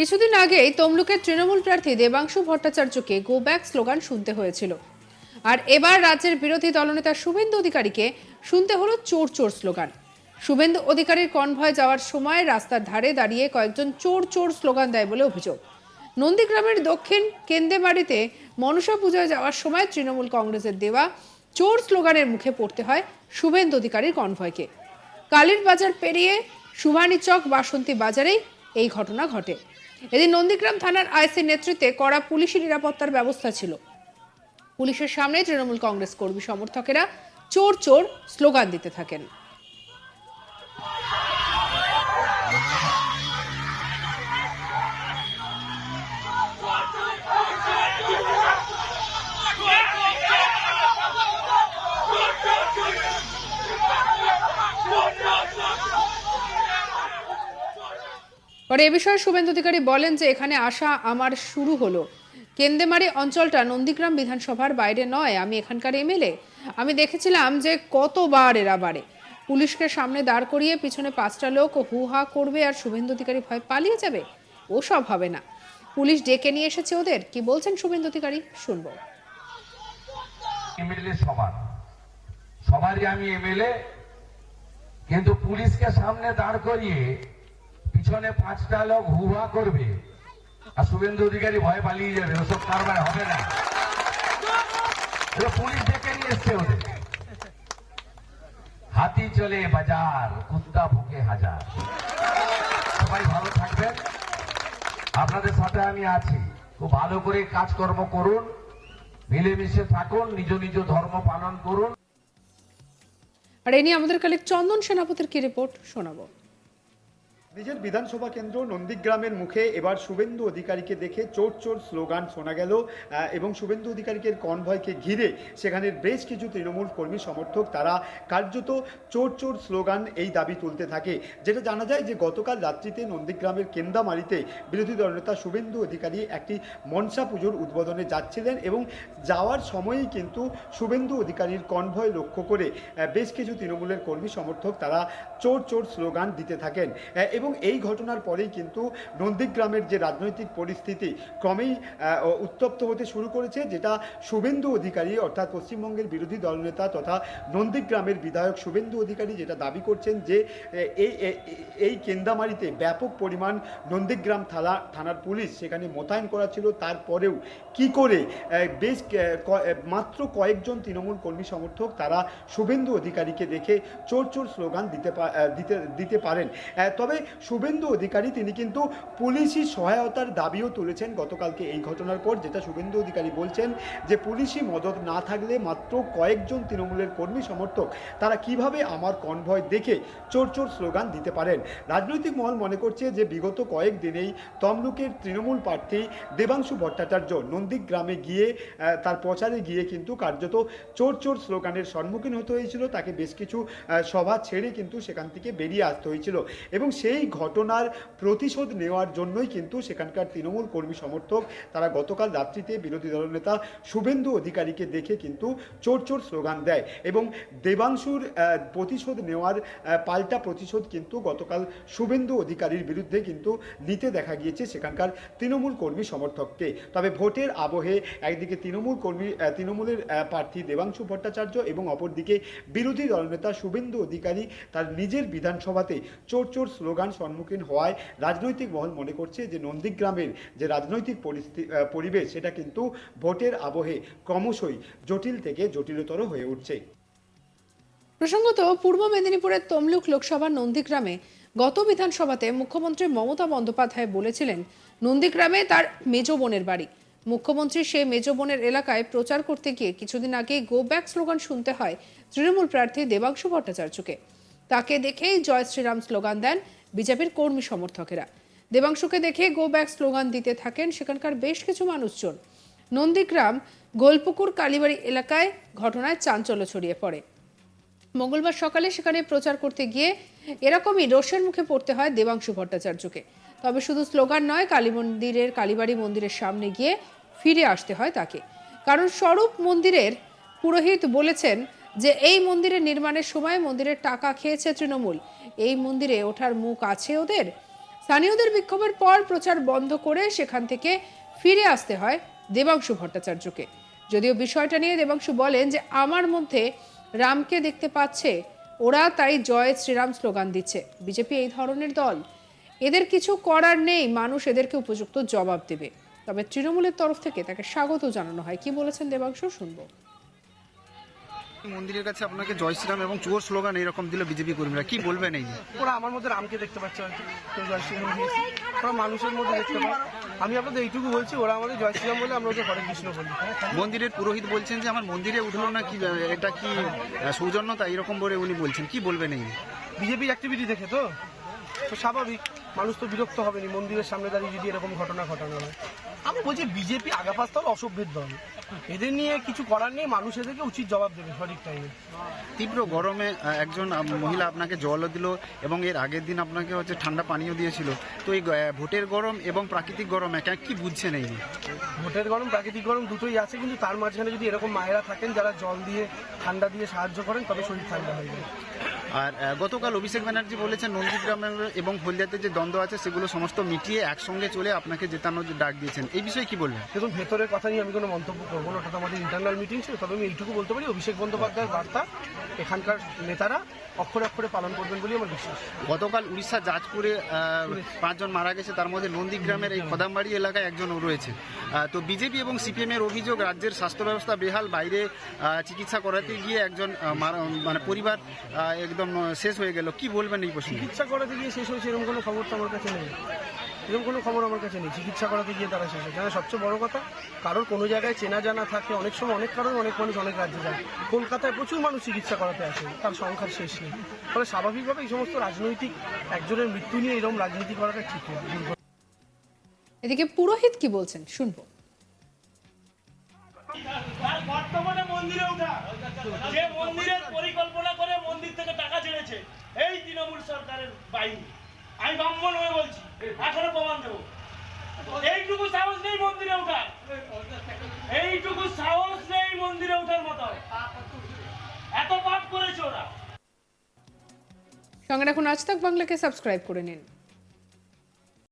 কিছুদিন আগেই তমলুকের তৃণমূল প্রার্থী দেবাংশু ভট্টাচার্যকে গো ব্যাক স্লোগান শুনতে হয়েছিল। আর এবার রাজ্যের বিরোধী দলনেতা শুভেন্দু অধিকারীকে শুনতে হলো চোর চোর স্লোগান। শুভেন্দু অধিকারীর কনভয় যাওয়ার সময় রাস্তার ধারে দাঁড়িয়ে কয়েকজন চোর চোর স্লোগান দেয় বলে অভিযোগ। নন্দীগ্রামের দক্ষিণ কেন্দেবাড়িতে মনসা পুজোয় যাওয়ার সময় তৃণমূল কংগ্রেসের দেওয়া চোর স্লোগানের মুখে পড়তে হয় শুভেন্দু অধিকারীর কনভয়কে। কালীর বাজার পেরিয়ে সুভানি চক বাসন্তী বাজারেই এই ঘটনা ঘটে। এদিন নন্দীগ্রাম থানার আইসির নেতৃত্বে কড়া পুলিশি নিরাপত্তার ব্যবস্থা ছিল। পুলিশের সামনে তৃণমূল কংগ্রেস কর্মী সমর্থকেরা চোর চোর স্লোগান দিতে থাকেন। পরে এ বিষয়ে শুভেন্দু অধিকারী বলেন যে এখানে আসা আমার শুরু হলো। কেন্দেমারি অঞ্চলটা নন্দীগ্রাম বিধানসভার বাইরে নয়। আমি এখানকার এমএলএ। আমি দেখেছিলাম যে কতবার এরা বাড়ে। পুলিশকে সামনে দাঁড় করিয়ে পিছনে পাঁচটা লোক হু হা করবে আর শুভেন্দু অধিকারী ভয় পালিয়ে যাবে? ওসব হবে না। পুলিশ ডেকে নিয়ে এসেছে ওদের। কি বলছেন শুভেন্দু অধিকারী? শুনব। সবার। সবারই আমি এমএলএ। কিন্তু পুলিশকে সামনে দাঁড় করিয়ে পিছনে পাঁচটা লোক হুহা করবে। আর শুভেন্দু অধিকারী ভয় পালিয়ে যাবে, ওসব কারবার হবে না। পুলিশ ডেকে নিয়ে এসছে ওদের। হাতি চলে বাজার, কুত্তা ভুকে হাজার। সবাই ভালো থাকবেন। আপনাদের সাথে আমি আছি। খুব ভালো করে কাজকর্ম করুন, মিলেমিশে থাকুন, নিজ নিজ ধর্ম পালন করুন। আর এ নিয়ে আমাদের কালেক চন্দন সেনাপতির কি রিপোর্ট শোনাবো? নিজের বিধানসভা কেন্দ্র নন্দীগ্রামের মুখে এবার শুভেন্দু অধিকারীকে দেখে চোর চোর স্লোগান শোনা গেল এবং শুভেন্দু অধিকারীকে কনভয়কে ঘিরে সেখানের বেশ কিছু তৃণমূল কর্মী সমর্থক তারা কার্যত চোর চোর স্লোগান এই দাবি তুলতে থাকে। যেটা জানা যায় যে গতকাল রাত্রিতে নন্দীগ্রামের কেন্দামারিতে বিরোধী দলনেতা শুভেন্দু অধিকারী একটি মনসা পুজোর উদ্বোধনে যাচ্ছিলেন এবং যাওয়ার সময়ই কিন্তু শুভেন্দু অধিকারীর কনভয় লক্ষ্য করে বেশ কিছু তৃণমূলের কর্মী সমর্থক তারা চোর চোর স্লোগান দিতে থাকেন। এবং এই ঘটনার পরেই কিন্তু নন্দীগ্রামের যে রাজনৈতিক পরিস্থিতি ক্রমেই উত্তপ্ত হতে শুরু করেছে, যেটা শুভেন্দু অধিকারী অর্থাৎ পশ্চিমবঙ্গের বিরোধী দলনেতা তথা নন্দীগ্রামের বিধায়ক শুভেন্দু অধিকারী যেটা দাবি করছেন যে এই এই- কেন্দামারিতে ব্যাপক পরিমাণ নন্দীগ্রাম থানা থানার পুলিশ সেখানে মোতায়েন করা ছিল। তারপরেও কি করে বেশ মাত্র কয়েকজন তৃণমূল কর্মী সমর্থক তারা শুভেন্দু অধিকারীকে দেখে চোর চোর স্লোগান দিতে দিতে দিতে পারেন। তবে শুভেন্দু অধিকারী তিনি কিন্তু পুলিশি সহায়তার দাবিও তুলেছেন গতকালকে এই ঘটনার পর, যেটা শুভেন্দু অধিকারী বলছেন যে পুলিশি মদত না থাকলে মাত্র কয়েকজন তৃণমূলের কর্মী সমর্থক, তারা কীভাবে আমার কনভয় দেখে চোর চোর স্লোগান দিতে পারেন? রাজনৈতিক মহল মনে করছে যে বিগত কয়েক দিনেই তমলুকের তৃণমূল প্রার্থী দেবাংশু ভট্টাচার্য নন্দীগ্রামে গিয়ে তার প্রচারে গিয়ে কিন্তু কার্যত চোর চোর স্লোগানের সম্মুখীন হতে হয়েছিল। তাকে বেশ কিছু সভা ছেড়ে কিন্তু সেখান থেকে বেরিয়ে আসতে হয়েছিল। এবং সেই ঘটনার প্রতিশোধ নেওয়ার জন্যই কিন্তু সেখানকার তৃণমূল কর্মী সমর্থক, তারা গতকাল রাত্রিতে বিরোধী দলনেতা শুভেন্দু অধিকারীকে দেখে কিন্তু চোর চোর স্লোগান দেয়। এবং দেবাংশুর প্রতিশোধ নেওয়ার পাল্টা প্রতিশোধ কিন্তু গতকাল শুভেন্দু অধিকারীর বিরুদ্ধে কিন্তু নিতে দেখা গিয়েছে সেখানকার তৃণমূল কর্মী সমর্থককে। তবে ভোটের আবহে একদিকে তৃণমূল কর্মী তৃণমূলের প্রার্থী দেবাংশু ভট্টাচার্য এবং অপরদিকে বিরোধী দলনেতা শুভেন্দু অধিকারী তার নিজের বিধানসভাতে চোর চোর স্লোগান সম্মুখীন হওয়ায় রাজনৈতিক মহল মনে করছে যে নন্দীগ্রামের যে রাজনৈতিক পরিস্থিতি পরিবেশ সেটা কিন্তু ভোটের আবহে ক্রমশই জটিল থেকে জটিলতর হয়ে উঠছে। প্রসঙ্গত, পূর্ব মেদিনীপুরের তমলুক লোকসভার নন্দীগ্রামে গত বিধানসভাতে মুখ্যমন্ত্রী মমতা বন্দ্যোপাধ্যায় বলেছিলেন, নন্দীগ্রামে তার মেজ বোনের বাড়ি। মুখ্যমন্ত্রী সে মেজ বোনের এলাকায় প্রচার করতে গিয়ে কিছুদিন আগে গো ব্যাক স্লোগান শুনতে হয় তৃণমূল প্রার্থী দেবাংশু ভট্টাচার্যকে। তাকে দেখেই জয় শ্রীরাম স্লোগান দেন বিজেপির কর্মী সমর্থকেরা। দেবাংশুকে দেখে গো ব্যাক স্লোগান দিতে থাকেন সেখানকার বেশ কিছু মানুষজন। নন্দীগ্রাম, গোলপুকুর, কালীবাড়ি এলাকায় ঘটনায় চাঞ্চল্য ছড়িয়ে পড়ে। মঙ্গলবার সকালে সেখানে প্রচার করতে গিয়ে এরকমই রোষের মুখে পড়তে হয় দেবাংশু ভট্টাচার্যকে। তবে শুধু স্লোগান নয়, কালী মন্দিরের, কালীবাড়ি মন্দিরের সামনে গিয়ে ফিরে আসতে হয় তাকে। কারণ স্বরূপ মন্দিরের পুরোহিত বলেছেন যে এই মন্দিরের নির্মাণের সময় মন্দিরের টাকা খেয়েছে তৃণমূল। এই মন্দিরে ওঠার মুখ আছে ওদের। স্থানীয়দের বিক্ষোভের পর প্রচার বন্ধ করে সেখান থেকে ফিরে আসতে হয় দেবাংশু ভট্টাচার্যকে। যদিও বিষয়টা নিয়ে দেবাংশু বলেন যে, আমার মধ্যে রামকে দেখতে পাচ্ছে, ওরা তাই জয় শ্রীরাম স্লোগান দিচ্ছে। বিজেপি এই ধরনের দল। এদের কিছু করার নেই, মানুষ এদেরকে উপযুক্ত জবাব দেবে। তবে তৃণমূলের তরফ থেকে তাকে স্বাগত জানানো হয়। কি বলেছেন দেবাংশু? শুনব। মন্দিরের কাছে আপনাকে জয় শ্রীরাম এবং চোর স্লোগান এরকম দিল বিজেপি কর্মীরা। কি বলবেন এই? ওরা আমার মধ্যে রামকে দেখতে পাচ্ছে হয়তো কেউ জয় শ্রীরাম দিয়েছে ওরা মানুষের মধ্যে দেখতে পায়। আমি আপনাদের এইটুকু বলছি ওরা আমাদের জয় শ্রীরাম বলে আমরা ওদের হরে কৃষ্ণ বলি। মন্দিরের পুরোহিত বলছেন যে আমার মন্দিরে উঠল না কি এটা কি সৌজন্যতা এরকম বলে উনি বলছেন কি বলবেন এই? বিজেপির অ্যাক্টিভিটি দেখে তো? তো স্বাভাবিক। মানুষ তো বিরক্ত হবেনি মন্দিরের সামনে দাঁড়িয়ে যদি এরকম ঘটনা ঘটানো হয়। আমি বলছি বিজেপি আগাপাস্তল অসভ্যের দল। এদের নিয়ে কিছু করার নেই মানুষ এদেরকে উচিত জবাব দেবে সঠিক টাইমে তীব্র গরমে একজন মহিলা আপনাকে জলও দিল এবং এর আগের দিন আপনাকে হচ্ছে ঠান্ডা পানীয় দিয়েছিল। তো এই ভোটের গরম এবং প্রাকৃতিক গরম একা কি বুঝছেন এই ভোটের গরম প্রাকৃতিক গরম দুটোই আছে কিন্তু তার মাঝখানে যদি এরকম মায়েরা থাকেন যারা জল দিয়ে ঠান্ডা দিয়ে সাহায্য করেন তবে শরীর ঠান্ডা হয়ে যায় আর গতকাল অভিষেক ব্যানার্জি বলেছেন, নন্দীগ্রামের এবং হলদিয়াতে যে দ্বন্দ্ব আছে সেগুলো সমস্ত মিটিয়ে একসঙ্গে চলে আপনাকে জেতানোর ডাক দিয়েছেন। এই বিষয়ে কি বলবেন দেখুন, ভেতরের কথা নিয়ে আমি কোনো মন্তব্য করব না, ওটা তো আমাদের ইন্টারনাল মিটিং ছিল, তবে আমি এইটুকু বলতে পারি, অভিষেক বন্দ্যোপাধ্যায়ের বার্তা, এখানকার নেতারা অক্ষরে অক্ষরে পালন করবেন বলে আমার বিশ্বাস। গতকাল উড়িষ্যা জাজপুরে পাঁচজন মারা গেছে তার মধ্যে নন্দীগ্রামের এই খদামবাড়ি এলাকায় একজনও রয়েছে। তো বিজেপি এবং সিপিএম এর অভিযোগ রাজ্যের স্বাস্থ্য ব্যবস্থা বেহাল বাইরে চিকিৎসা করাতে গিয়ে একজন মানে পরিবার একদম শেষ হয়ে গেল। কি বলবেন এই প্রশ্ন চিকিৎসা করাতে গিয়ে শেষ হয়েছে এরকম কোনো খবর তো আমার কাছে নেই। এরকম কোনো খবর আমার কাছে নেই। চিকিৎসা করাতে গিয়ে তারা শেষ হয়েছে সবচেয়ে বড় কথা কারোর কোনো জায়গায় চেনা জানা থাকে অনেক সময় অনেক কারণ অনেক মানুষ অনেক রাজ্যে যায়। কলকাতায় প্রচুর মানুষ চিকিৎসা করাতে আসে তার সংখ্যার শেষ নেই। ফলে স্বাভাবিকভাবে এই সমস্ত রাজনৈতিক একজনের মৃত্যু নিয়ে এরকম রাজনীতি করাটা ঠিক নয়। এদিকে পুরোহিত কি বলছেন? শুনব। বর্তমানে মন্দিরে ওঠা। যে মন্দিরের পরিকল্পনা করে মন্দির থেকে টাকা ছেড়েছে এই তৃণমূল সরকারের বাহিনী। আমি ব্রাহ্মণ হয়ে বলছি। এখনও প্রমাণ দেবো। এইটুকু সাহস নেই মন্দিরে ওঠার। এইটুকু সাহস নেই মন্দিরে ওঠার মতো। এত পাপ করেছে ওরা। সঙ্গে এখন আজ তক বাংলাকে সাবস্ক্রাইব করে নিন।